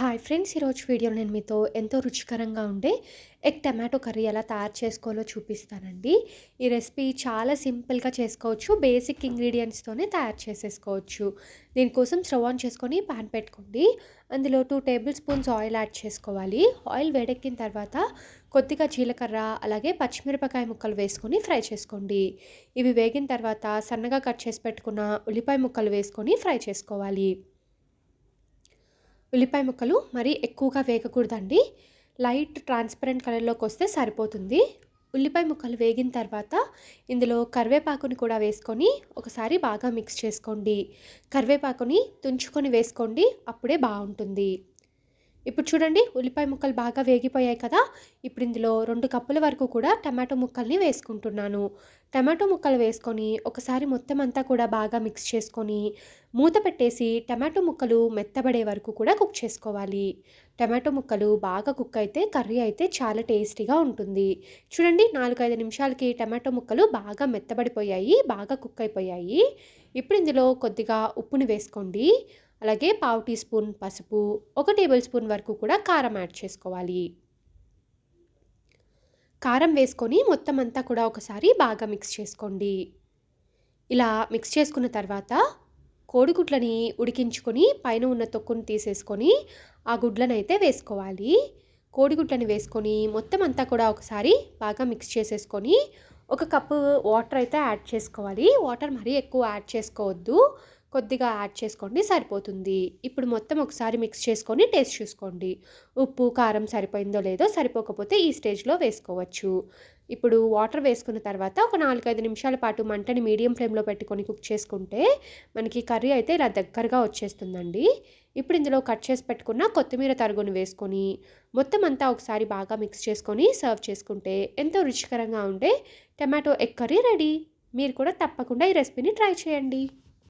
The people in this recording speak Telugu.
హాయ్ ఫ్రెండ్స్ ఈరోజు వీడియోలో నేను మీతో ఎంతో రుచికరంగా ఉండే ఎగ్ టమాటో కర్రీ ఎలా తయారు చేసుకోవాలో చూపిస్తానండి. ఈ రెసిపీ చాలా సింపుల్గా చేసుకోవచ్చు బేసిక్ ఇంగ్రీడియంట్స్తోనే తయారు చేసేసుకోవచ్చు. దీనికోసం స్టవ్ ఆన్ చేసుకొని పాన్ పెట్టుకోండి. అందులో two tablespoons oil add చేసుకోవాలి. ఆయిల్ వేడెక్కిన తర్వాత కొద్దిగా జీలకర్ర అలాగే పచ్చిమిరపకాయ ముక్కలు వేసుకొని ఫ్రై చేసుకోండి. ఇవి వేగిన తర్వాత సన్నగా కట్ చేసి పెట్టుకున్న ఉల్లిపాయ ముక్కలు వేసుకొని ఫ్రై చేసుకోవాలి. ఉల్లిపాయ ముక్కలు మరీ ఎక్కువగా వేగకూడదండి. లైట్ ట్రాన్స్పరెంట్ కలర్లోకి వస్తే సరిపోతుంది. ఉల్లిపాయ ముక్కలు వేగిన తర్వాత ఇందులో కరివేపాకుని కూడా వేసుకొని ఒకసారి బాగా మిక్స్ చేసుకోండి. కరివేపాకుని తుంచుకొని వేసుకోండి అప్పుడే బాగుంటుంది. ఇప్పుడు చూడండి ఉల్లిపాయ ముక్కలు బాగా వేగిపోయాయి కదా. ఇప్పుడు ఇందులో రెండు కప్పుల వరకు కూడా టమాటో ముక్కల్ని వేసుకుంటున్నాను. టమాటో ముక్కలు వేసుకొని ఒకసారి మొత్తం అంతా కూడా బాగా మిక్స్ చేసుకొని మూత పెట్టేసి టమాటో ముక్కలు మెత్తబడే వరకు కూడా కుక్ చేసుకోవాలి. టమాటో ముక్కలు బాగా కుక్ అయితే కర్రీ అయితే చాలా టేస్టీగా ఉంటుంది. చూడండి నాలుగైదు నిమిషాలకి టమాటో ముక్కలు బాగా మెత్తబడిపోయాయి బాగా కుక్ అయిపోయాయి. ఇప్పుడు ఇందులో కొద్దిగా ఉప్పుని వేసుకోండి. అలాగే పావు టీ స్పూన్ పసుపు ఒక టేబుల్ స్పూన్ వరకు కూడా కారం యాడ్ చేసుకోవాలి. కారం వేసుకొని మొత్తం అంతా కూడా ఒకసారి బాగా మిక్స్ చేసుకోండి. ఇలా మిక్స్ చేసుకున్న తర్వాత కోడిగుడ్లని ఉడికించుకొని పైన ఉన్న తొక్కుని తీసేసుకొని ఆ గుడ్లను అయితే వేసుకోవాలి. కోడిగుడ్లని వేసుకొని మొత్తం అంతా కూడా ఒకసారి బాగా మిక్స్ చేసేసుకొని ఒక కప్పు వాటర్ అయితే యాడ్ చేసుకోవాలి. వాటర్ మరీ ఎక్కువ యాడ్ చేసుకోవద్దు. కొద్దిగా యాడ్ చేసుకోండి సరిపోతుంది. ఇప్పుడు మొత్తం ఒకసారి మిక్స్ చేసుకొని టేస్ట్ చూసుకోండి. ఉప్పు కారం సరిపోయిందో లేదో సరిపోకపోతే ఈ స్టేజ్లో వేసుకోవచ్చు. ఇప్పుడు వాటర్ వేసుకున్న తర్వాత ఒక నాలుగైదు నిమిషాల పాటు మంటని మీడియం ఫ్లేమ్లో పెట్టుకొని కుక్ చేసుకుంటే మనకి కర్రీ అయితే ఇలా దగ్గరగా వచ్చేస్తుందండి. ఇప్పుడు ఇందులో కట్ చేసి పెట్టుకున్న కొత్తిమీర తరుగును వేసుకొని మొత్తం అంతా ఒకసారి బాగా మిక్స్ చేసుకొని సర్వ్ చేసుకుంటే ఎంతో రుచికరంగా ఉండే టమాటో ఎగ్ కర్రీ రెడీ. మీరు కూడా తప్పకుండా ఈ రెసిపీని ట్రై చేయండి.